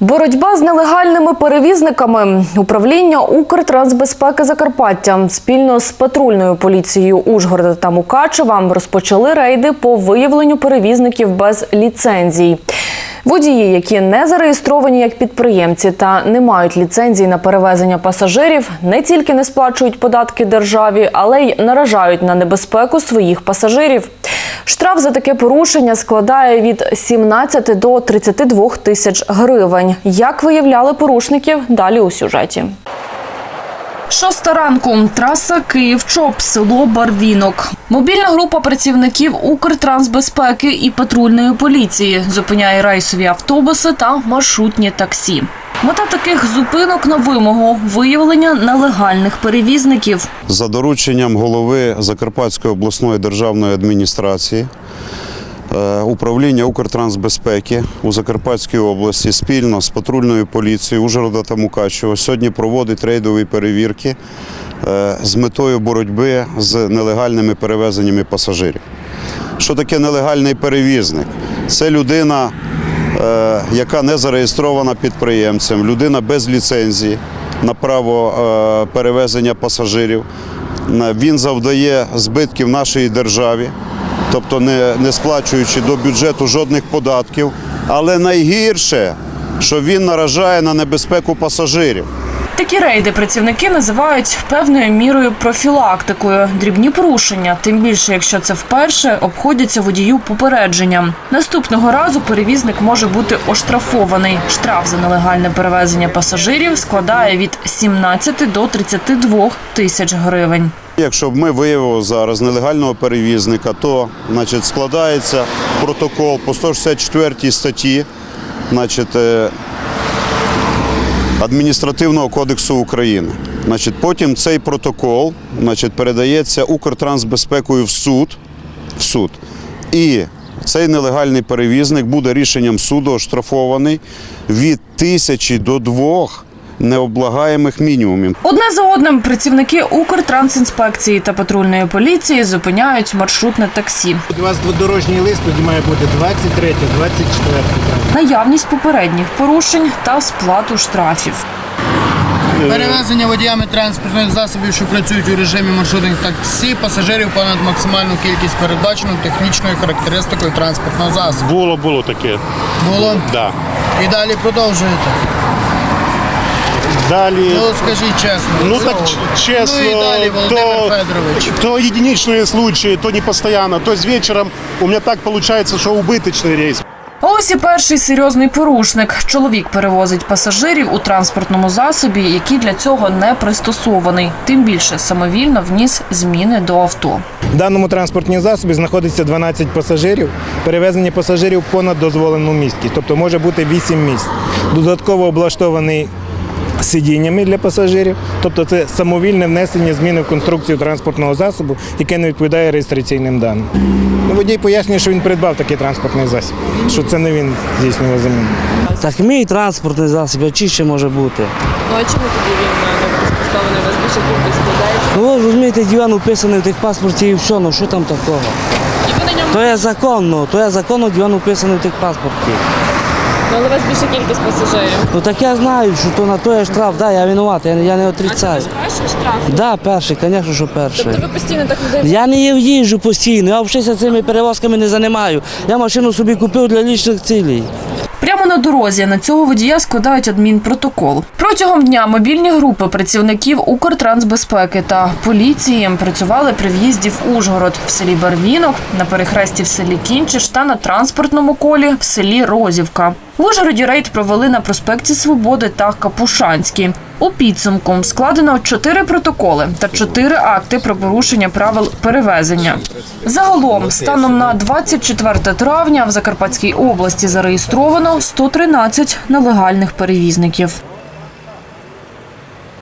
Боротьба з нелегальними перевізниками управління Укртрансбезпеки Закарпаття спільно з патрульною поліцією Ужгорода та Мукачева розпочали рейди по виявленню перевізників без ліцензій. Водії, які не зареєстровані як підприємці та не мають ліцензій на перевезення пасажирів, не тільки не сплачують податки державі, але й наражають на небезпеку своїх пасажирів. Штраф за таке порушення складає від 17 до 32 тисяч гривень. Як виявляли порушників, далі у сюжеті. Шоста ранку. Траса Київ-Чоп, село Барвінок. Мобільна група працівників Укртрансбезпеки і патрульної поліції зупиняє рейсові автобуси та маршрутні таксі. Мета таких зупинок на вимогу виявлення нелегальних перевізників. За дорученням голови Закарпатської обласної державної адміністрації е, управління Укртрансбезпеки у Закарпатській області спільно з патрульною поліцією Ужгорода та Мукачева сьогодні проводить рейдові перевірки е, з метою боротьби з нелегальними перевезеннями пасажирів. Що таке нелегальний перевізник? Це людина, яка не зареєстрована підприємцем, людина без ліцензії на право е, перевезення пасажирів. Він завдає збитків нашій державі, тобто не, не сплачуючи до бюджету жодних податків. Але найгірше, що він наражає на небезпеку пасажирів. Такі рейди працівники називають певною мірою профілактикою. Дрібні порушення, тим більше, якщо це вперше, обходяться водію попередженням. Наступного разу перевізник може бути оштрафований. Штраф за нелегальне перевезення пасажирів складає від 17 до 32 тисяч гривень. Якщо б ми виявили зараз нелегального перевізника, то значить, складається протокол по 164 статті значить, е, Адміністративного кодексу України. Значить, потім цей протокол значить, передається Укртрансбезпекою в суд, в суд. І цей нелегальний перевізник буде рішенням суду оштрафований від тисячі до двох необлагаємих мінімумів. Одне за одним працівники Укртрансінспекції та патрульної поліції зупиняють маршрутне таксі. У вас дорожній лист тоді має бути 23, 24. Наявність попередніх порушень та сплату штрафів. Перевезення водіями транспортних засобів, що працюють у режимі маршрутних таксі, пасажирів понад максимальну кількість передбачену технічною характеристикою транспортного засобу. Було, було таке. Було Да. і далі продовжуєте Далі. Ну скажіть чесно. Ну так Знову. ч- чесно, Ну і далі, Володимир то, Федорович. то единичные случаи, то не постоянно. То есть вечером у меня так получается, что убыточный рейс. А ось і перший серйозний порушник. Чоловік перевозить пасажирів у транспортному засобі, який для цього не пристосований. Тим більше самовільно вніс зміни до авто. В даному транспортній засобі знаходиться 12 пасажирів. Перевезення пасажирів понад дозволену місткість, тобто може бути 8 місць. Додатково облаштований сидіннями для пасажирів, тобто це самовільне внесення зміни в конструкцію транспортного засобу, яке не відповідає реєстраційним даним. Ну, Водій пояснює, що він придбав такий транспортний засіб, що це не він здійснював заміну. Так мій транспортний засіб, а чи ще може бути. Ну а чому тоді він е, не пристосований? Вас більше кількість людей? Ну ви розумієте, диван уписаний в тих паспорті і все, ну що там такого? І ви на ньому, То є законно, то є законно диван уписаний в тих паспорті. Ну, але у вас більша кількість пасажирів. Ну так я знаю, що то на то є штраф, да, я винуватий, я, я не А це перший штраф? Да, перший, звісно, що перший. Тобто ви постійно так людей Я не їжджу постійно, я взагалі цими перевозками не займаю. Я машину собі купив для лічних цілей. Прямо на дорозі на цього водія складають адмінпротокол. Протягом дня мобільні групи працівників Укртрансбезпеки та поліції працювали при в'їзді в Ужгород в селі Барвінок, на перехресті в селі Кінчиш та на транспортному колі в селі Розівка. В Ужгороді рейд провели на проспекті Свободи та Капушанській. У підсумку складено чотири протоколи та чотири акти про порушення правил перевезення. Загалом, станом на 24 травня в Закарпатській області зареєстровано 113 нелегальних перевізників.